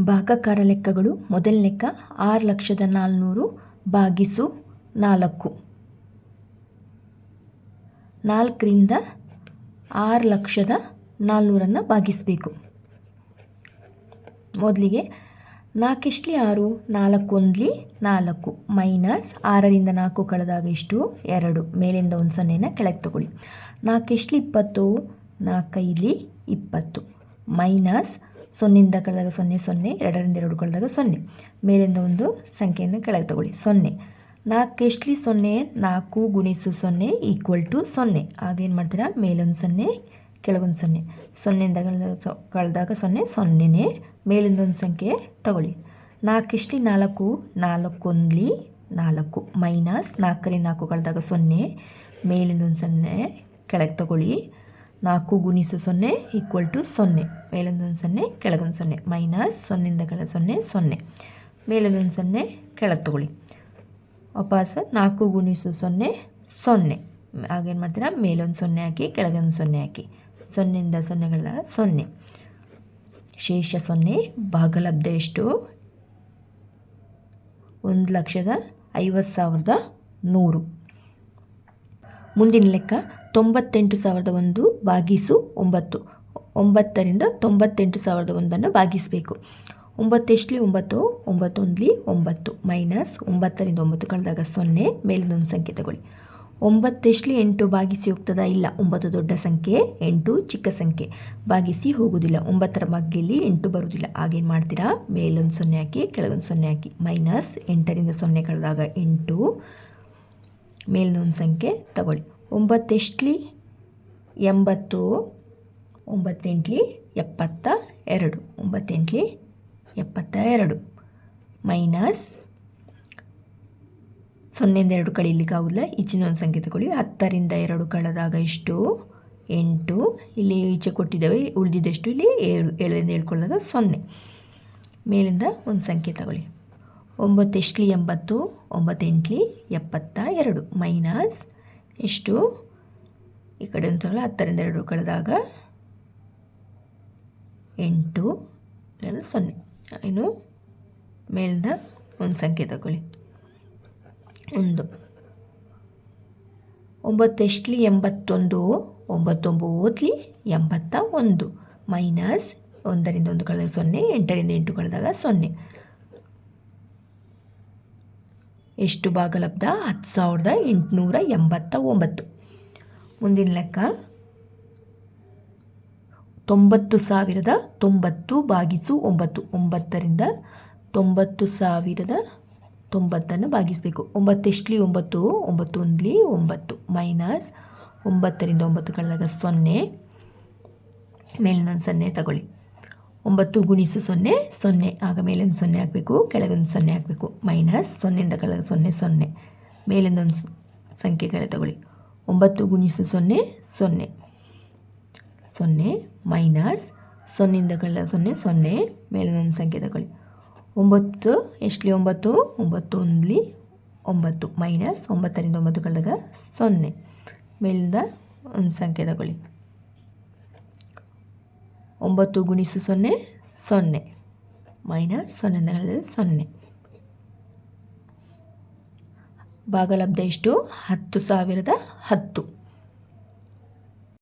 ಭಾಗಾಕಾರ ಲೆಕ್ಕಗಳು ಮೊದಲ ಲೆಕ್ಕ ಆರು ಲಕ್ಷದ ನಾಲ್ನೂರು ಭಾಗಿಸು ನಾಲ್ಕು. ನಾಲ್ಕರಿಂದ ಆರು ಲಕ್ಷದ ನಾಲ್ನೂರನ್ನು ಭಾಗಿಸಬೇಕು ಮೊದಲಿಗೆ ನಾಲ್ಕೆಷ್ಟಲಿ ಆರು, ನಾಲ್ಕು ಒಂದ್ಲಿ ನಾಲ್ಕು. ಮೈನಸ್ ಆರರಿಂದ ನಾಲ್ಕು ಕಳೆದಾಗ ಎಷ್ಟು? ಎರಡು. ಮೇಲಿಂದ ಒಂದು ಸೊನ್ನೆಯನ್ನು ಕೆಳಗೆ ತಗೊಳ್ಳಿ. ನಾಲ್ಕೆಷ್ಟಲಿ ಇಪ್ಪತ್ತು ನಾಲ್ಕೈಲಿ ಇಪ್ಪತ್ತು. ಮೈನಸ್ ಸೊನ್ನೆಯಿಂದ ಕಳೆದಾಗ ಸೊನ್ನೆ ಸೊನ್ನೆ, ಎರಡರಿಂದ ಎರಡು ಕಳೆದಾಗ ಸೊನ್ನೆ. ಮೇಲಿಂದ ಒಂದು ಸಂಖ್ಯೆಯನ್ನು ಕೆಳಗೆ ತಗೊಳ್ಳಿ. ಸೊನ್ನೆ. ನಾಲ್ಕು ಎಷ್ಟಲಿ? ಸೊನ್ನೆ. ನಾಲ್ಕು ಗುಣಿಸು ಸೊನ್ನೆ ಈಕ್ವಲ್ ಟು ಸೊನ್ನೆ. ಆಗೇನು ಮಾಡ್ತೀರಾ? ಮೇಲೊಂದು ಸೊನ್ನೆ, ಕೆಳಗೊಂದು ಸೊನ್ನೆ. ಸೊನ್ನೆಯಿಂದ ಕಳೆದಾಗ ಸೊ, ಕಳೆದಾಗ ಸೊನ್ನೆ, ಸೊನ್ನೆನೇ ಮೇಲಿಂದ ಒಂದು ಸಂಖ್ಯೆ ತಗೊಳ್ಳಿ. ನಾಲ್ಕು ಎಷ್ಟಲಿ? ನಾಲ್ಕು. ನಾಲ್ಕೊಂದ್ಲಿ ನಾಲ್ಕು. ಮೈನಸ್ ನಾಲ್ಕರಿಂದ ನಾಲ್ಕು ಕಳೆದಾಗ ಸೊನ್ನೆ. ಮೇಲಿಂದ ಒಂದು ಸೊನ್ನೆ ಕೆಳಗೆ ತಗೊಳ್ಳಿ. ನಾಲ್ಕು ಗುಣಿಸು ಸೊನ್ನೆ ಈಕ್ವಲ್ ಟು ಸೊನ್ನೆ. ಮೇಲೊಂದೊಂದು ಸೊನ್ನೆ, ಕೆಳಗೊಂದು ಸೊನ್ನೆ. ಮೈನಸ್ ಸೊನ್ನೆಯಿಂದ ಕೆಳ ಸೊನ್ನೆ ಸೊನ್ನೆ. ಮೇಲೊಂದೊಂದು ಸೊನ್ನೆ, ಕೆಳಗೆ ತಗೊಳ್ಳಿ. ವಾಪಸ್ ನಾಲ್ಕು ಗುಣಿಸು ಸೊನ್ನೆ ಸೊನ್ನೆ. ಆಗೇನು ಮಾಡ್ತೀರಾ? ಮೇಲೊಂದು ಸೊನ್ನೆ ಹಾಕಿ, ಕೆಳಗೊಂದು ಸೊನ್ನೆ ಹಾಕಿ. ಸೊನ್ನೆಯಿಂದ ಸೊನ್ನೆಗಳ ಸೊನ್ನೆ. ಶೇಷ ಸೊನ್ನೆ, ಭಾಗಲಬ್ಧ ಎಷ್ಟು? ಒಂದು ಲಕ್ಷದ ಐವತ್ತು ಸಾವಿರದ ನೂರು. ಮುಂದಿನ ಲೆಕ್ಕ ತೊಂಬತ್ತೆಂಟು ಸಾವಿರದ ಒಂದು ಭಾಗಿಸು ಒಂಬತ್ತು. ಒಂಬತ್ತರಿಂದ ತೊಂಬತ್ತೆಂಟು ಸಾವಿರದ ಒಂದನ್ನು ಭಾಗಿಸಬೇಕು. ಒಂಬತ್ತೆಷ್ಟಲಿ ಒಂಬತ್ತು? ಒಂಬತ್ತೊಂದ್ಲಿ ಒಂಬತ್ತು. ಮೈನಸ್ ಒಂಬತ್ತರಿಂದ ಒಂಬತ್ತು ಕಳೆದಾಗ ಸೊನ್ನೆ ಮೇಲಿನೊಂದು ಸಂಖ್ಯೆ ತಗೊಳ್ಳಿ. ಒಂಬತ್ತೆಷ್ಟಲಿ ಎಂಟು ಭಾಗಿಸಿ ಹೋಗ್ತದ? ಇಲ್ಲ. ಒಂಬತ್ತು ದೊಡ್ಡ ಸಂಖ್ಯೆ, ಎಂಟು ಚಿಕ್ಕ ಸಂಖ್ಯೆ. ಭಾಗಿಸಿ ಹೋಗುವುದಿಲ್ಲ ಒಂಬತ್ತರ ಬಗ್ಗೆಯಲ್ಲಿ ಎಂಟು ಬರುವುದಿಲ್ಲ ಹಾಗೇನು ಮಾಡ್ತೀರಾ? ಮೇಲೊಂದು ಸೊನ್ನೆ ಹಾಕಿ, ಕೆಳಗೊಂದು ಸೊನ್ನೆ ಹಾಕಿ. ಮೈನಸ್ ಎಂಟರಿಂದ ಸೊನ್ನೆ ಕಳೆದಾಗ ಎಂಟು ಮೇಲಿನೊಂದು ಸಂಖ್ಯೆ ತಗೊಳ್ಳಿ. ಒಂಬತ್ತೆಷ್ಟಲಿ ಎಂಬತ್ತು, ಒಂಬತ್ತೆಂಟ್ಲಿ ಎಪ್ಪತ್ತ ಎರಡು, ಒಂಬತ್ತೆಂಟ್ಲಿ ಎಪ್ಪತ್ತ ಎರಡು. ಮೈನಸ್ ಸೊನ್ನೆಯಿಂದ ಎರಡು ಕಳೀಲಿಕ್ಕೆ ಆಗೋದಿಲ್ಲ ಈಚಿನ ಒಂದು ಸಂಖ್ಯೆ ತಗೊಳ್ಳಿ ಹತ್ತರಿಂದ ಎರಡು ಕಳೆದಾಗ ಎಷ್ಟು? ಎಂಟು. ಇಲ್ಲಿ ಈಚೆ ಕೊಟ್ಟಿದ್ದಾವೆ, ಉಳಿದಿದ್ದಷ್ಟು? ಇಲ್ಲಿ ಏಳು. ಏಳರಿಂದ ಹೇಳ್ಕೊಳ್ಳೋದಾಗ ಸೊನ್ನೆ. ಮೇಲಿಂದ ಒಂದು ಸಂಖ್ಯೆ ತಗೊಳ್ಳಿ. ಒಂಬತ್ತು ಎಷ್ಟಲಿ ಎಂಬತ್ತು, ಒಂಬತ್ತೆಂಟ್ಲಿ ಎಪ್ಪತ್ತ ಎರಡು. ಮೈನಸ್ ಎಷ್ಟು? ಈ ಕಡೆ ಒಂದು ಹತ್ತರಿಂದ ಎರಡು ಕಳೆದಾಗ ಎಂಟು ಸೊನ್ನೆ. ಇನ್ನು ಮೇಲಿಂದ ಒಂದು ಸಂಖ್ಯೆ ತಗೊಳ್ಳಿ. ಒಂದು. ಒಂಬತ್ತು ಎಷ್ಟಲಿ ಎಂಬತ್ತೊಂದು? ಒಂಬತ್ತೊಂಬತ್ಲಿ ಎಂಬತ್ತ ಒಂದು. ಮೈನಸ್ ಒಂದರಿಂದ ಒಂದು ಕಳೆದಾಗ ಸೊನ್ನೆ, ಎಂಟರಿಂದ ಎಂಟು ಕಳೆದಾಗ ಸೊನ್ನೆ. ಎಷ್ಟು ಭಾಗಲಬ್ಧ ಹತ್ತು ಸಾವಿರದ ಎಂಟುನೂರ ಎಂಬತ್ತ ಒಂಬತ್ತು ಮುಂದಿನ ಲೆಕ್ಕ. ತೊಂಬತ್ತು ಸಾವಿರದ ತೊಂಬತ್ತು ಭಾಗಿಸು ಒಂಬತ್ತು. ಒಂಬತ್ತರಿಂದ ತೊಂಬತ್ತು ಸಾವಿರದ ತೊಂಬತ್ತನ್ನು ಭಾಗಿಸಬೇಕು. ಒಂಬತ್ತೆಷ್ಟಲಿ ಒಂಬತ್ತು. ಒಂಬತ್ತು ಒಂದ್ಲಿ? ಒಂಬತ್ತು. ಮೈನಸ್ ಒಂಬತ್ತರಿಂದ ಒಂಬತ್ತು ಕಳೆದಾಗ ಸೊನ್ನೆ. ಮೇಲಿನ ಸೊನ್ನೆ ತಗೊಳ್ಳಿ. ಒಂಬತ್ತು ಗುಣಿಸು ಸೊನ್ನೆ ಸೊನ್ನೆ ಆಗ ಮೇಲಿಂದ ಸೊನ್ನೆ ಹಾಕಬೇಕು ಕೆಳಗೊಂದು ಸೊನ್ನೆ ಹಾಕಬೇಕು ಮೈನಸ್ ಸೊನ್ನೆಯಿಂದ ಕೆಳಗೆ ಸೊನ್ನೆ ಸೊನ್ನೆ. ಮೇಲಿಂದ ಒಂದು ಸಂಖ್ಯೆ ಕೆಳಗೆ ತಗೊಳ್ಳಿ. ಒಂಬತ್ತು ಗುಣಿಸು ಸೊನ್ನೆ ಸೊನ್ನೆ. ಸೊನ್ನೆ, ಮೈನಸ್ ಸೊನ್ನೆಯಿಂದ ಕಳೆದ ಸೊನ್ನೆ ಸೊನ್ನೆ. ಮೇಲಿನ ಒಂದು ಸಂಖ್ಯೆ ತಗೊಳ್ಳಿ. ಒಂಬತ್ತು, ಎಷ್ಟಲಿ ಒಂಬತ್ತು? ಒಂಬತ್ತು ಒಂದ್ಲಿ ಒಂಬತ್ತು. ಮೈನಸ್ ಒಂಬತ್ತರಿಂದ ಒಂಬತ್ತು ಕಳೆದಾಗ ಸೊನ್ನೆ. ಮೇಲಿಂದ ಒಂದು ಸಂಖ್ಯೆ ತಗೊಳ್ಳಿ. ಒಂಬತ್ತು ಗುಣಿಸು ಸೊನ್ನೆ ಸೊನ್ನೆ. ಮೈನಸ್ ಸೊನ್ನೆ ಸೊನ್ನೆ. ಭಾಗಲಬ್ಧ ಎಷ್ಟು? ಹತ್ತು ಸಾವಿರದ ಹತ್ತು.